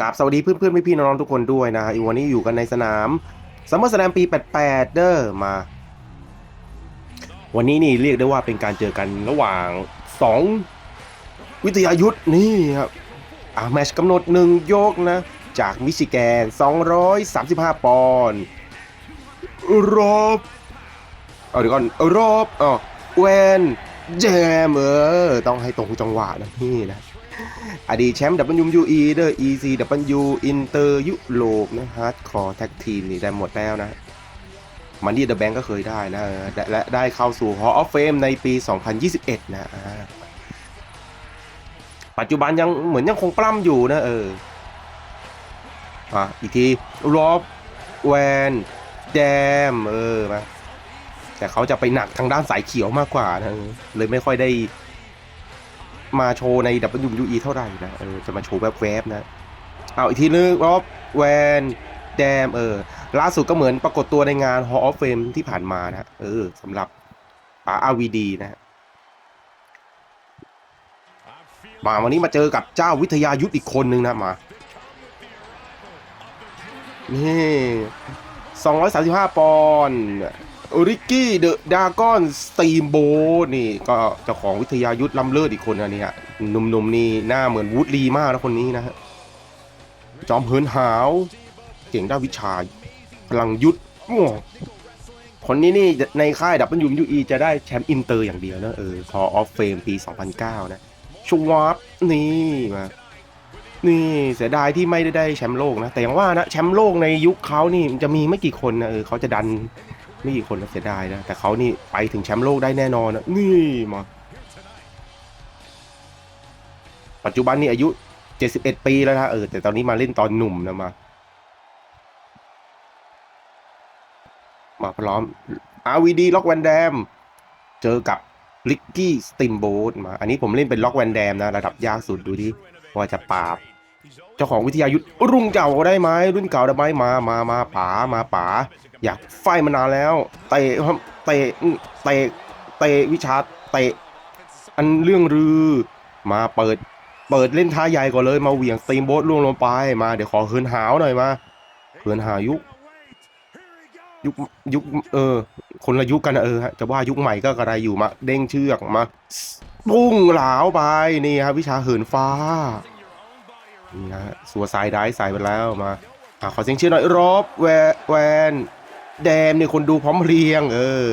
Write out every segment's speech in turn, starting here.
ครับสวัสดีเพื่อนๆพี่ๆน้องๆทุกคนด้วยนะอีวันนี้อยู่กันในสนามซัมเมอร์สแลมปี 88 เด้อมา วันนี้นี่เรียกได้ว่าเป็นการเจอกันระหว่าง 2 วิทยายุทธ์นี่ครับอ่าแมชกำหนดหนึ่งยกนะ จากมิชิแกน 235 ปอนด์รอบเอาเดี๋ยวก่อนรอบอ๋อเวนแจมเออต้องให้ตรงจังหวะนะนี่นะ อดีตแชมป์ WWE เด้อ ECW อินเตอร์ยุโรปนะฮาร์ดคอร์แท็กทีมนี่ได้หมดแล้วนะมันนี่เดอะแบงก็เคยได้นะและได้เข้าสู่ Hall of Fame ในปี 2021 นะอ่าปัจจุบันยังเหมือนยังคงปล้ำอยู่นะเอออะอีกทีรอบแวนแดมเออมาแต่เขาจะไปหนักทางด้านสายเขียวมากกว่านะเลยไม่ค่อยได้ มาโชว์ใน WWE เท่าไหร่นะเออจะมาโชว์แวบๆนะเอาอีกทีนึงรอบแวนแดมเออล่าสุดก็เหมือนปรากฏตัวในงาน Hall of Fame ที่ผ่านมานะเออสำหรับป๋า RVD นะฮะมาวันนี้มาเจอกับเจ้าวิทยายุทธอีกคนนึงนะมานี่235 ปอนด์ ริกกี้เดอะดากอนสตีมโบนี่ก็เจ้าของวิทยายุทธล้ำเลิศอีกคนนะเนี่ยหนุ่มๆนี่หน้าเหมือนวูดลีมากนะคนนี้นะฮะจอมเหินหาวเก่งด้านวิชาพลังยุทธคนนี้นี่ในค่ายดับเบิลยูยูอีจะได้แชมป์อินเตอร์อย่างเดียวนะเออ Hall of Fame ปี 2009 นะชวับนี่มานี่เสียดายที่ไม่ได้ได้แชมป์โลกนะ แต่อย่างว่านะแชมป์โลกในยุคเขานี่จะมีไม่กี่คนนะเออเขาจะดัน ไม่กี่คนนะเสียดายนะ แต่เขานี่ไปถึงแชมป์โลกได้แน่นอนนะ นี่มา ปัจจุบันนี่อายุ 71 ปีแล้วนะเออ แต่ตอนนี้มาเล่นตอนหนุ่มนะมา มาพร้อม RVD ล็อกแวนแดม เจอกับลิกกี้สติมโบทมา อันนี้ผมเล่นเป็นล็อกแวนแดมนะ ระดับยากสุดดูดิว่าจะปราบ เจ้าของวิทยายุทธรุ่งเก่าได้ไหมรุ่นเก่าได้ไหมมา มา มาป๋ามาป๋า อยากไฟมานานแล้วเตะครับเตะเตะเตะวิชาเตะอันเรื่องรือ มาเปิด เปิดเล่นท่าใหญ่ก่อนเลยมาเหวี่ยงสตีมโบ๊ทล่วงลงไปมาเดี๋ยวขอเฮินหาวหน่อยมาเฮินหาวยุคยุคยุคเออ คนละยุคกันนะเออจะว่ายุคใหม่ก็กระไรอยู่มา เด้งเชือกมาปุ้งหลาวไปนี่ครับวิชาเหินฟ้านี่ฮะสัวสายได้ใส่ไปแล้วมาอขอเสียงเชียร์หน่อยรอบแวแวน แดมเนี่ยคนดูพร้อมเพรียง เออ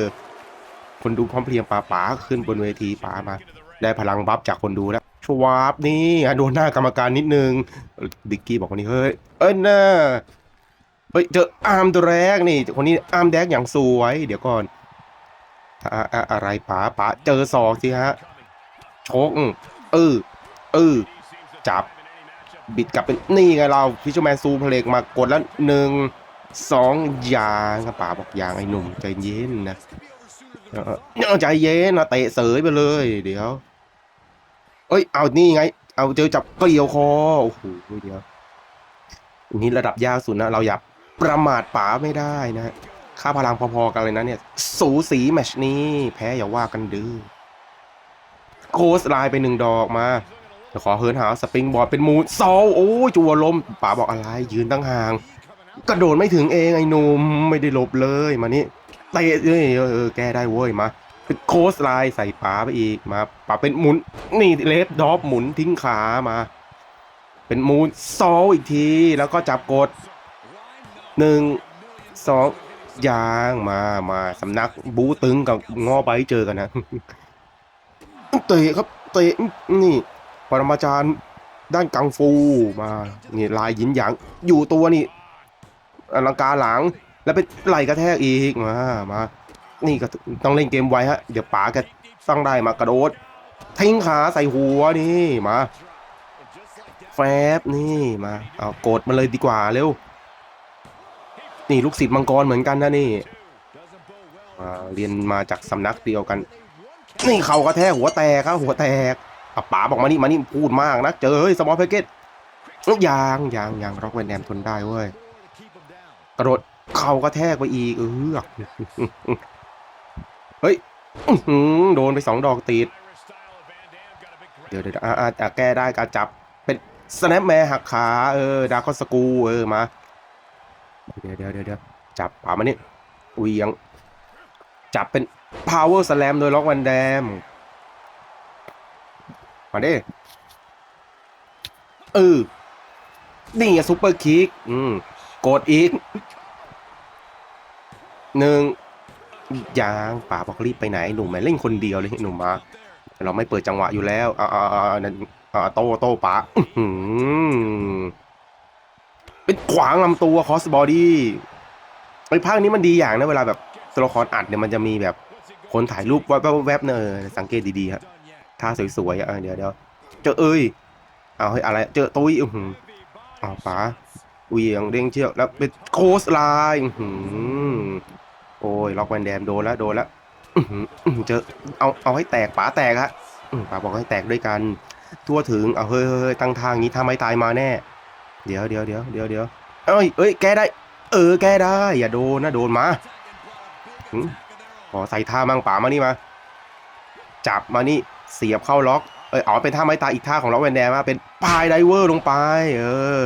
คนดูพร้อมเพรียงป๋าป๋าขึ้นบนเวทีป๋ามา ได้พลังบัฟจากคนดูแล้วชวาบนี่โดนหน้ากรรมการนิดนึงดิกกี้บอกว่านี่เฮ้ยเอ้ยน่าเฮ้ยเจออาร์มแรกนี่ คนนี้อาร์มแดกอย่างสวย เดี๋ยวก่อนอะอะอะไรป๋าป๋าเจอศอกสิฮะชกเออเออจับ บิดกลับเป็นนี่ไงเราฟิชแมนซูเพลกมากดแล้วหนึ่ง สองยางครับป๋าบอกยางไอ้หนุ่มใจเย็นนะเออเออใจเย็นนะเตะเสยไปเลย เดี๋ยว เอ้ย เอานี่ไง เอาเจอจับเกลียวคอโอ้โหเดี๋ยวอันนี้ระดับยากสุดนะ เราอย่าประมาทป๋าไม่ได้นะ ค่าพลังพอๆกันเลยนะเนี่ย สูสีแมชนี้ แพ้อย่าว่ากันดื้อโคสไลน์ไปหนึ่งดอกมาขอเฮิร์นหาสปริงบอร์ดเป็นมูดโซลโอ้จัวลมป๋าบอกอะไรยืนตั้งห่าง กระโดดไม่ถึงเองไอ้หนุ่มไม่ได้หลบเลยมานี่เตะเอ้ยเออแก้ได้เว้ยมาโคสไลน์ใส่ป๋าไปอีกมาป๋าเป็นหมุนนี่เลฟดอฟหมุนทิ้งขามา เป็นมูนซอลอีกทีแล้วก็จับกดหนึ่งสองยางมามาสำนักบูตึงกับงอใบเจอกันนะเตะครับเตะนี่ปรมาจารย์ด้านกังฟูมานี่ลายหยินหยางอยู่ตัวนี่ อลังการหลัง แล้วเป็นไหลกระแทกอีกมามา นี่ก็ต้องเล่นเกมไวฮะ เดี๋ยวป๋าแกสร้างได้มากระโดด ทิ้งขาใส่หัวนี่มา แฟบนี่มา เอากดมาเลยดีกว่าเร็ว นี่ลูกศิษย์มังกรเหมือนกันนะนี่อ่าเรียนมาจากสำนักเดียวกัน นี่เขากระแทกหัวแตกครับหัวแตกป๋าบอกมานี่มานี่พูดมากนะ เจอเฮ้ยสมอลแพคเกตยางยางยางร็อกแวนแดมทนได้เว้ย กระโดดเข่ากระแทกไปอีกเออเฮ้ยโดนไปสองดอกติด เดี๋ยวเดี๋ยวอ่าแก้ได้การจับ เป็นสแนปแมหักขาเออดาร์คสกูเออมา เดี๋ยวเดี๋ยวเดี๋ยวจับป่ามานี่เวียง จับเป็น power slam โดยล็อกวันแดม มาดิเออนี่ซุปเปอร์คิก อืม กดอีกหนึ่งยางป่าบอกรีบไปไหนหนุ่มแม่เล่นคนเดียวเลยหนุ่มมาเราไม่เปิดจังหวะอยู่แล้วอ่าอ่าอ่านอ่าโตโตป๋าเป็นขวางลำตัวคอสบอดี้ไอ้ภาคนี้มันดีอย่างนะเวลาแบบตัวละครอัดเนี่ยมันจะมีแบบคนถ่ายรูปแวบๆแวบเนอสังเกตดีๆฮะท่าสวยๆอะเดี๋ยวเดี๋ยวเจอเอ้ยเอาเฮ้ยอะไร เจอตุ้ยอือหือเอาป๋า เหวียงเด้งเชือกแล้วเป็นโคสไลน์หือโอ้ยล็อกแวนแดมโดนแล้วโดนแล้วเจอเอาเอาให้แตกป๋าแตกฮะป๋าบอกให้แตกด้วยกัน ทั่วถึงเอาเฮ้ยเฮ้ยเฮ้ยตั้งทางนี้ถ้าไม่ตายมาแน่ เดี๋ยวเดี๋ยวเดี๋ยวเดี๋ยวเดี๋ยวเอ้ยเอ้ยแกได้ เออแกได้ อย่าโดนนะโดนมาขอใส่ท่ามั่งป๋ามานี่มา จับมานี่เสียบเข้าล็อกเอ้ยอ๋อเป็นท่าไม้ตายอีกท่าของล็อกแวนแดงมาเป็นพายไดเวอร์ลงไป เออ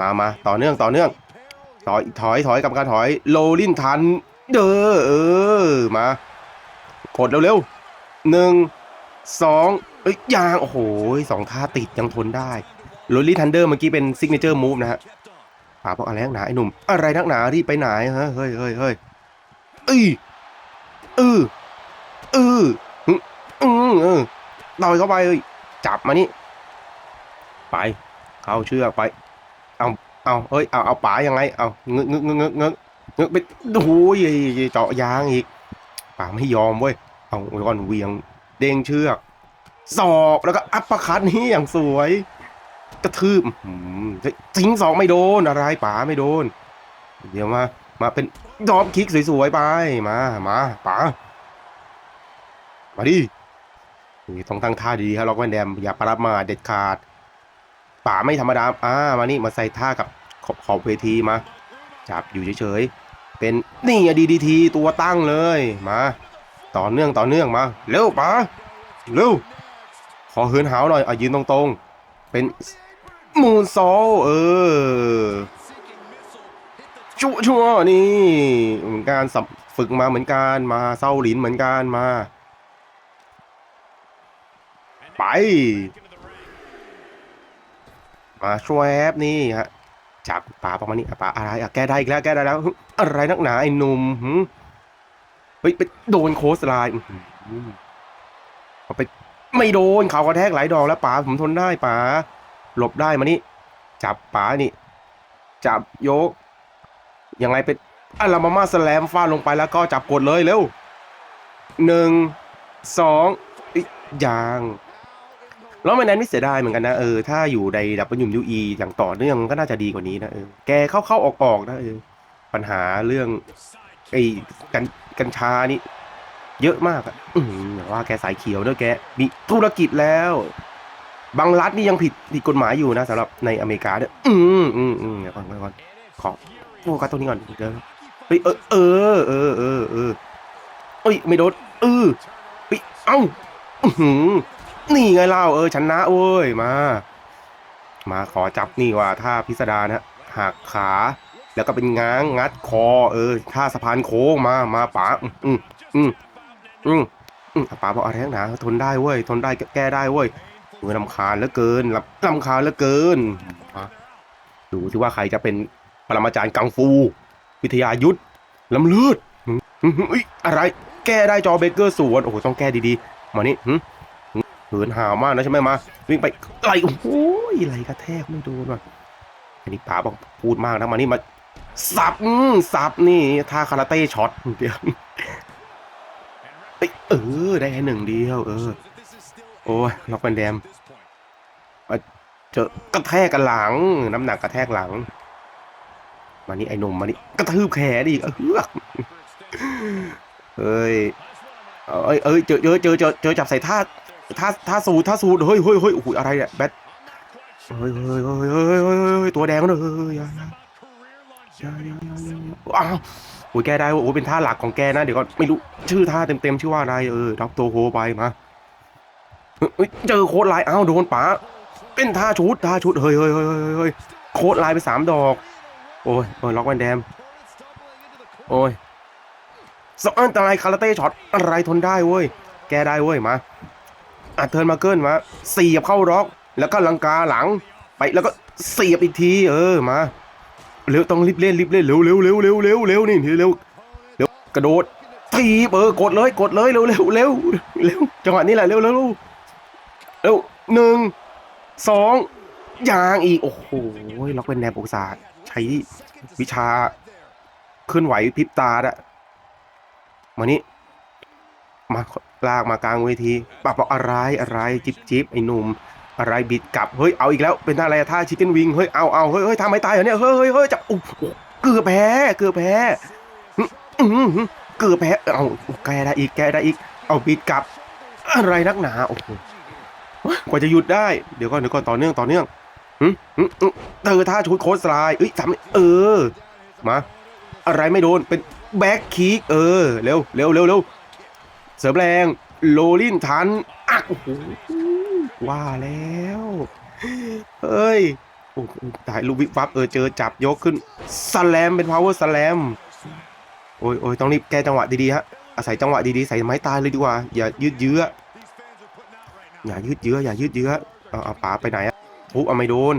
มามาต่อเนื่องต่อเนื่องถอยถอยถอยกับการถอยโลลินทันเด้อเออมากดเร็วๆหนึ่งสองเอ้ยยางโอ้โหสองท่าติดยังทนได้โรลลี่ทันเดอร์เมื่อกี้เป็นซิกเนเจอร์มูฟนะฮะป๋าบอกอะไรนักหนาไอ้หนุ่ม อะไรนักหนารีบไปไหนฮะเฮ้ยเฮ้ยเฮ้ยเอ้ยเออเอออือืมเออต่อยเข้าไปเอ้ยจับมานี่ ไป เข้าเชือกไป เอาเอ้ย เอา เอาป๋ายังไง เอาเงึกเงึกงึกงึกงึกงึกไปโอ้ยเจาะยางอีก ป๋าไม่ยอมเว้ย เอาไว้ก่อนเวียง เด้งเชือกศอกแล้วก็อัปคัตนี่อย่างสวย กระทืบอื้อหือเฮ้ยทิ้งศอกไม่โดนอะไรป๋าไม่โดน เดี๋ยวมา มาเป็นดอปคิกสวยๆไป มา มาป๋า มาดิต้องตั้งท่าดีครับล็อกแวนแดมอย่าประมาทเด็ดขาด ป๋าไม่ธรรมดา อ่า มานี่ มาใส่ท่ากับขอบขอบเวทีมา จับอยู่เฉยๆ เป็นนี่อดีดีทีตัวตั้งเลย มา ต่อเนื่องต่อเนื่องมา เร็วป๋าเร็ว ขอเหินหาวหน่อยอะยืนตรงๆ เป็นมูนโซเออชัวชัวนี่ เหมือนการฝึกมาเหมือนกันมาเศร้าหลินเหมือนกันมา ไป มาช่วยแอปนี่ฮะจับป่าประมาณนี้ป่าอะไรอะแก้ได้อีกแล้วแก้ได้แล้ว อะไรนักหนาไอ้หนุ่มเฮ้ยไปโดนโคสไลน์อื้อหือเอาไปไม่โดนเขากระแทกหลายดอกแล้วป๋าผมทนได้ป๋าหลบได้มานี่ จับป๋านี่ จับโยกยังไงเป็นอารามามาสแลมฟาดลงไปแล้วก็จับกดเลยเร็วหนึ่งสองอยยาง แล้วมันนั้นไม่เสียดายเหมือนกันนะเออถ้าอยู่ในดับเบิลยูยูอีอย่างต่อเนื่องก็น่าจะดีกว่านี้นะเออแกเข้าเข้าออกออกๆนะเออปัญหาเรื่องไอ้กันกัญชานี่เยอะมากอะอืมว่าแกสายเขียวด้วยแกมีธุรกิจแล้วบางรัฐนี่ยังผิดผิดกฎหมายอยู่นะสำหรับในอเมริกาด้วยอืมอืมอืมเดี๋ยวก่อนเดี๋ยวก่อนขอโฟกัสตรงนี้ก่อนเดี๋ยวเฮ้ยเออเออเออเออเออเอ้ยไม่โดนเออเฮ้ยเอ้าอื้อหือ นี่ไงเล่าเออชนะเว้ยมา มาขอจับนี่ว่าท่าพิสดารนะหักขา แล้วก็เป็นง้างงัดคอ เออท่าสะพานโค้งมามาป๋าอืมอืมอืมอืมป๋าบอกอะไรนักหนาทนได้เว้ยทนได้แก้ได้เว้ยเออลำคาญเหลือเกินลำลำคาญเหลือเกินดูที่ว่าใครจะเป็นปรมาจารย์กังฟู วิทยายุทธลำลือดอืมอืมเอ้ยอะไร แก้ได้จอเบเกอร์สวนโอ้โหต้องแก้ดีๆมานี่ เหินหาวมากนะใช่ไหมมา วิ่งไปไหลโอ้โหไหลกระแทกไม่โดนว่ะอันนี้ป๋าบอกพูดมากนะมานี่มาสับสับนี่ท่าคาราเต้ช็อตเดียวเออได้แค่หนึ่งเดียว เออ โอ้ยล็อกแวนแดมเจอกระแทกกันหลัง น้ำหนักกระแทกหลัง มานี่ไอ้นมมานี่กระทืบแขนอีกเออเฮ้ยเอ้ยเอ้ยเจอเจอเจอเจอเจอจับใส่ท่า ท่าท่าสูดท่าสูดเฮ้ยเฮ้ยเฮ้ยโอ้โหอะไรเนี่ยแบทเฮ้ยเฮ้ยเฮ้ยเฮ้ยเฮ้ยเฮ้ยตัวแดงเลยเฮ้ยอ้าวโอ้ยแกได้โอ้ยเป็นท่าหลักของแกนะเดี๋ยวก็ไม่รู้ชื่อท่าเต็มๆชื่อว่าอะไรเออด็อกโตโฮไปมาเฮ้ยเจอโค้ดไลน์อ้าวโดนป๋าเป็นท่าชุดท่าชุดเฮ้ยเฮ้ยเฮ้ยเฮ้ยเฮ้ยโคตรลายไปสามดอก โอ้ยโอ้ยล็อกแวนแดมโอ้ยสองอันตรายคาราเต้ช็อตอะไรทนได้เว้ยแกได้เว้ยมา อัดเทิร์นมาเกิลมาเสียบเข้าร็อก แล้วก็ลังกาหลัง ไปแล้วก็เสียบอีกที เออมาเร็วต้องรีบเล่นรีบเล่นเร็วเร็วเร็วเร็วเร็วเร็วนี่เร็วเร็วกระโดดทีเออกดเลยกดเลยเร็วเร็วเร็วเร็วจังหวะนี้แหละเร็วเร็วเร็วหนึ่งสองยางอีกโอ้โหล็อกเป็นแนบอุตสาห์ใช้วิชาเคลื่อนไหวพริบตาอะมานี่ มาลากมากลางเวทีปรับบอกอะไรอะไรจิบจิบไอ้หนุ่มอะไรบิดกลับเฮ้ยเอาอีกแล้วเป็นท่าอะไรท่าชิคเก้นวิงเฮ้ยเอาเอาเฮ้ยเฮ้ยทำไมตายเหรอเนี่ยเฮ้ยเฮ้ยเฮ้ยจับอุ๊ยเกือบแพ้เกือบแพ้เกือบแพ้เอาแกได้อีกแกได้อีก เอาบิดกลับ อะไรนักหนาโอ้โหกว่าจะหยุดได้เดี๋ยวก่อนเดี๋ยวก่อนต่อเนื่องต่อเนื่องเจอท่าชุดโค้ดสไลด์เอ้ยทำเออมาอะไรไม่โดนเป็นแบ็คคิกเออเร็วเร็วเร็วเร็ว เสริมแรงโลลินทันอักโอ้โหว่าแล้วเฮ้ยโอ้โหถ่ายรูปวิบวับเออเจอจับยกขึ้นสแลมเป็น power สแลมโอ้ยโอ้ยต้องรีบแก้จังหวะดีๆฮะอาศัยจังหวะดีๆใส่ไม้ตายเลยดีกว่า อย่ายืดเยื้ออย่ายืดเยื้ออย่ายืดเยื้อเอาเอาป๋าไปไหนอะทุบเอาไม่โดน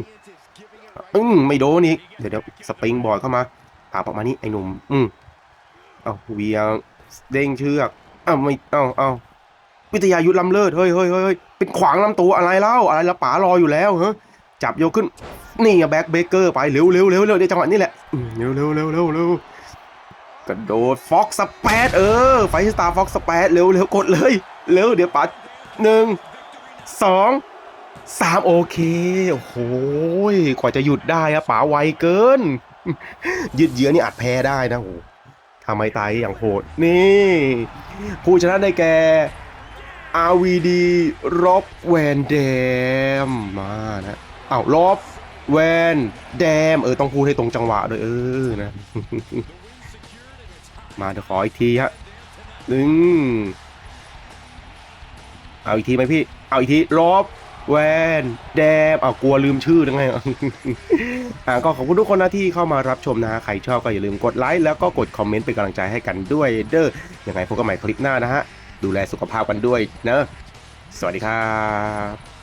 อืมไม่โดนอีกเดี๋ยวเดี๋ยวสปริงบอร์ดเข้ามาป๋าออกมานี่ไอ้หนุ่มอืมเอาเวียงเด้งเชือก อ้าวไม่เอ้าเอ้าวิทยายุทธล้ำเลิศเฮ้ยเฮ้ยเฮ้ยเป็นขวางลำตัวอะไรเล่าอะไรละป๋ารออยู่แล้วเฮ้ยจับโยกขึ้น นี่แบ็คเบเกอร์ไปเร็วเร็วเร็วเร็วเดี๋ยวจังหวะนี้แหละเร็วเร็วเร็วเร็วเร็วกระโดดฟ็อกสเปดเออไฟสตาร์ฟ็อกสเปดเร็วเร็วกดเลยเร็วเดี๋ยวป๋าหนึ่งสองสามโอเคโอ้โหกว่าจะหยุดได้อะป๋าไวเกินยืดเยื้อนี่อาจแพ้ได้นะโอ้ ทำไมตายอย่างโหด นี่ ผู้ชนะได้แก่ RVD รอบแวนแดมมานะเอ้ารอบแวนแดม เออ ต้องพูดให้ตรงจังหวะด้วยเออนะ มาเดี๋ยวขออีกทีฮะหนึ่งเอาอีกทีไหมพี่ เอาอีกทีรอบ แวนแดมเอากลัวลืมชื่อยังไงอ่าก็ขอบคุณทุกคนนะที่เข้ามารับชมนะฮะใครชอบก็อย่าลืมกดไลค์แล้วก็กดคอมเมนต์เป็นกำลังใจให้กันด้วยเด้อยังไงพบกันใหม่คลิปหน้านะฮะดูแลสุขภาพกันด้วยเนอะสวัสดีครับ